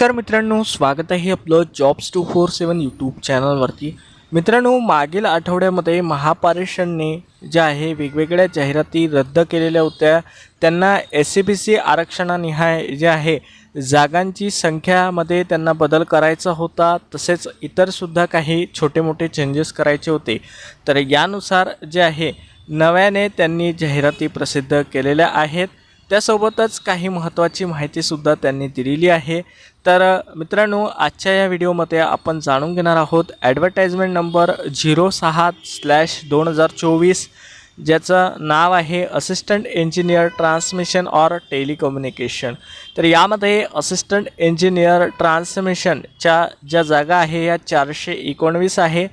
नमस्कार मित्रांनो स्वागत आहे आपलं jobs two four seven YouTube चॅनलवरती मित्रांनो मागील आठवड्यामध्ये महापारेषणने ज्या आहे वेगवेगळ्या जाहिराती रद्द केलेल्या होत्या. त्यांना एस सी बी सी आरक्षणानिहाय जे आहे जागांची संख्यामध्ये त्यांना बदल करायचा होता. तसेच इतरसुद्धा काही छोटे मोठे चेंजेस करायचे होते. तर यानुसार जे आहे नव्याने त्यांनी जाहिराती प्रसिद्ध केलेल्या आहेत. त्यासोबतच काही महत्त्वाची माहितीसुद्धा त्यांनी दिलेली आहे. तर मित्रांनो आजच्या या व्हिडिओमध्ये आपण जाणून घेणार आहोत ॲडव्हर्टाईजमेंट नंबर झिरो सहा स्लॅश दोन हजार चोवीस ज्याचं नाव आहे assistant engineer transmission or telecommunication तर यामध्ये असिस्टंट इंजिनियर ट्रान्समिशनच्या ज्या जागा आहे या चारशे एकोणवीस आहे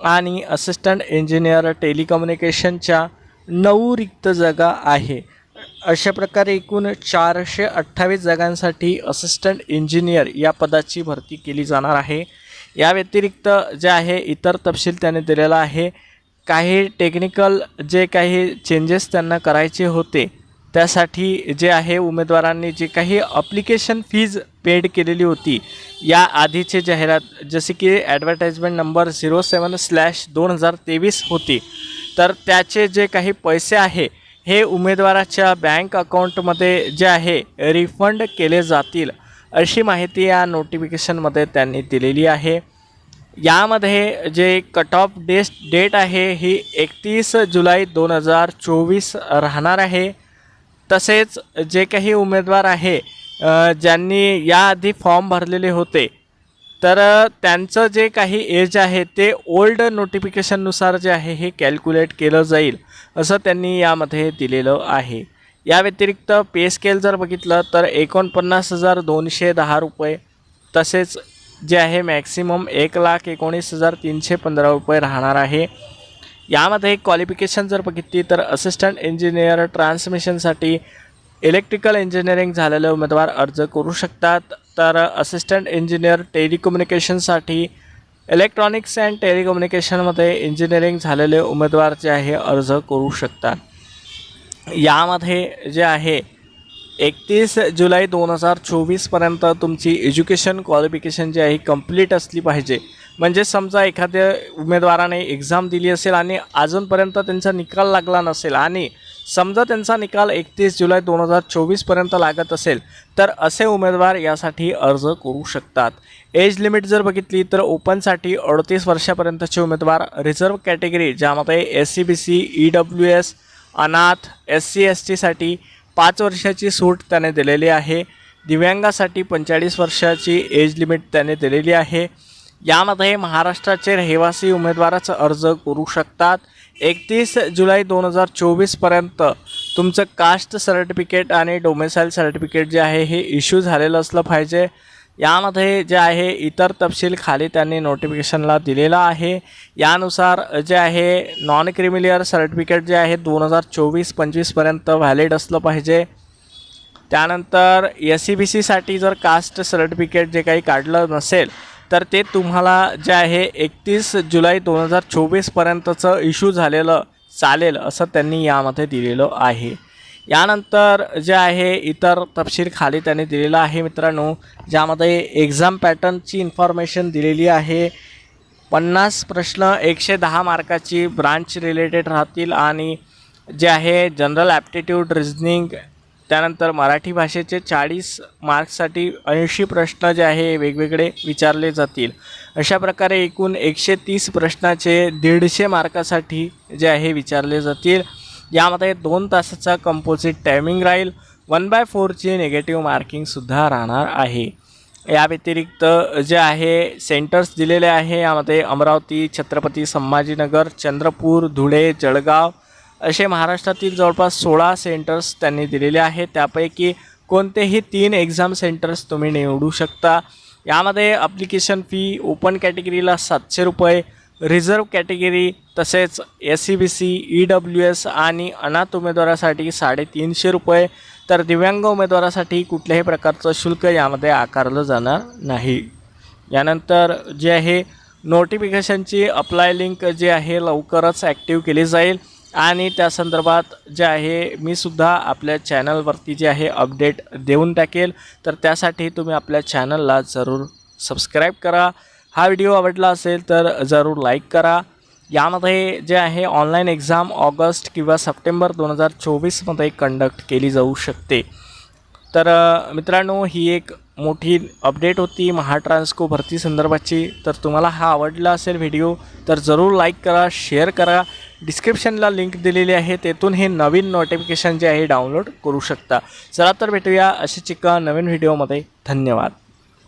आणि असिस्टंट इंजिनियर टेलिकम्युनिकेशनच्या नऊ रिक्त जागा आहे. अशा प्रकारे एकूण चारशे अठ्ठावीस जागांसाठी असिस्टंट इंजिनियर या पदाची भरती केली जाणार आहे. या व्यतिरिक्त जे आहे इतर तपशील त्याने दिलेला आहे. काही टेक्निकल जे काही चेंजेस त्यांना करायचे होते त्यासाठी जे आहे उमेदवारांनी जे काही अप्लिकेशन फीज पेड केलेली होती या आधीचे जाहिरात जसे की advertisement number zero seven slash दोन हजार तेवीस होती. तर त्याचे जे काही पैसे आहे हे उमेदवाराच्या बँक अकाउंटमध्ये जे आहे रिफंड केले जातील अशी माहिती या नोटिफिकेशनमध्ये त्यांनी दिलेली आहे. यामध्ये जे कट ऑफ डेस डेट आहे ही एकतीस जुलै दोन हजार चोवीस राहणार आहे. तसेच जे काही उमेदवार आहे ज्यांनी याआधी फॉर्म भरलेले होते तर त्यांचं जे काही एज आहे ते ओल्ड नोटिफिकेशननुसार जे आहे हे कॅल्क्युलेट केलं जाईल असं त्यांनी यामध्ये दिलेलं आहे. या व्यतिरिक्त पे स्केल जर बघितलं तर एकोणपन्नास हजार दोनशे दहा रुपये तसेच जे आहे मॅक्सिमम एक लाख एकोणीस हजार तीनशे पंधरा रुपये राहणार आहे. यामध्ये क्वालिफिकेशन जर बघितली तर असिस्टंट इंजिनियर ट्रान्समिशनसाठी इलेक्ट्रिकल इंजिनिअरिंग झालेले उमेदवार अर्ज करू शकतात. तर असिस्टंट इंजिनियर टेलिकम्युनिकेशनसाठी इलेक्ट्रॉनिक्स अँड टेलिकम्युनिकेशनमध्ये इंजिनिअरिंग झालेले उमेदवार जे आहे अर्ज करू शकतात. यामध्ये जे आहे एकतीस जुलै दोन हजार चोवीसपर्यंत तुमची एज्युकेशन क्वालिफिकेशन जी आहे कंप्लीट असली पाहिजे. म्हणजे समजा एखाद्या उमेदवाराने एक्झाम दिली असेल आणि अजूनपर्यंत त्यांचा निकाल लागला नसेल आणि समजा त्यांचा निकाल एकतीस जुलै दोन हजार चोवीसपर्यंत लागत असेल तर असे उमेदवार यासाठी अर्ज करू शकतात. एज लिमिट जर बघितली तर ओपनसाठी अडतीस वर्षापर्यंतचे उमेदवार रिझर्व कॅटेगरी ज्यामध्ये S C B C E W S अनाथ एस सी एस टीसाठी पाच वर्षाची सूट त्याने दिलेली आहे. दिव्यांगासाठी पंचेचाळीस वर्षाची एज लिमिट त्याने दिलेली आहे. यामध्ये महाराष्ट्राचे रहिवासी उमेदवाराचा अर्ज करू शकतात. एकतीस जुलै दोन हजार चोवीसपर्यंत तुमचं कास्ट सर्टिफिकेट आणि डोमेसाईल सर्टिफिकेट जे आहे हे इश्यू झालेलं असलं पाहिजे. यामध्ये जे आहे इतर तपशील खाली त्यांनी नोटिफिकेशनला दिलेला आहे. यानुसार जे आहे नॉन क्रिमिलियर सर्टिफिकेट जे आहे दोन हजार चोवीस पंचवीसपर्यंत व्हॅलिड असलं पाहिजे. त्यानंतर एस सी बी सीसाठी जर कास्ट सर्टिफिकेट जे काही काढलं नसेल तर ते तुम्हाला जे आहे एकतीस जुलै दोन हजार चोवीसपर्यंतचं इश्यू झालेलं चालेल असं त्यांनी यामध्ये दिलेलं आहे. यानंतर जे आहे इतर तपशील खाली त्यांनी दिलेलं आहे मित्रांनो ज्यामध्ये एक्झाम पॅटर्नची इन्फॉर्मेशन दिलेली आहे. पन्नास प्रश्न एकशे दहा मार्काची ब्रांच रिलेटेड राहतील आणि जे आहे जनरल ॲप्टिट्यूड रिझनिंग त्यानंतर मराठी भाषेचे चाळीस मार्क्ससाठी ऐंशी प्रश्न जे आहे वेगवेगळे विचारले जातील. अशा प्रकारे एकूण एकशे तीस प्रश्नाचे दीडशे मार्कासाठी जे आहे विचारले जातील. यामध्ये दोन तासाचा कंपोजिट टायमिंग राहील. वन बाय फोरची निगेटिव्ह मार्किंगसुद्धा राहणार आहे. या व्यतिरिक्त जे आहे सेंटर्स दिलेले आहे. यामध्ये अमरावती छत्रपती संभाजीनगर चंद्रपूर धुळे जळगाव असे महाराष्ट्रातील जवळपास सोळा सेंटर्स त्यांनी दिलेले आहेत. त्यापैकी कोणतेही तीन एक्झाम सेंटर्स तुम्ही निवडू शकता. यामध्ये अप्लिकेशन फी ओपन कॅटेगरीला सातशे रुपये रिझर्व कॅटेगरी तसेच S C B C E W S आणि अनाथ उमेदवारासाठी साडेतीनशे रुपये. तर दिव्यांग उमेदवारासाठी कुठल्याही प्रकारचं शुल्क यामध्ये आकारलं जाणार नाही. यानंतर जे आहे नोटिफिकेशनची अप्लाय लिंक जी आहे लवकरच ॲक्टिव्ह केली जाईल. आणि त्या संदर्भात जे आहे मी सुद्धा आपल्या चॅनलवरती जे आहे अपडेट देऊन टाकेल. तर त्यासाठी तुम्ही आपल्या चॅनलला जरूर सबस्क्राईब करा. हा व्हिडिओ आवडला असेल तर जरूर लाईक करा. यामध्ये जे आहे ऑनलाईन एक्झाम ऑगस्ट किंवा सप्टेंबर दोन हजार चोवीसमध्ये कंडक्ट केली जाऊ शकते. तर मित्रांनो ही एक मोठी अपडेट होती महाट्रान्सको भरती संदर्भाची. तर तुम्हाला हा आवडला असेल व्हिडिओ तर जरूर लाईक करा शेअर करा. डिस्क्रिप्शनला लिंक दिलेली आहे तेथून हे नवीन नोटिफिकेशन जे आहे डाउनलोड करू शकता. चला तर भेटूया अशीच एका नवीन व्हिडिओमध्ये धन्यवाद.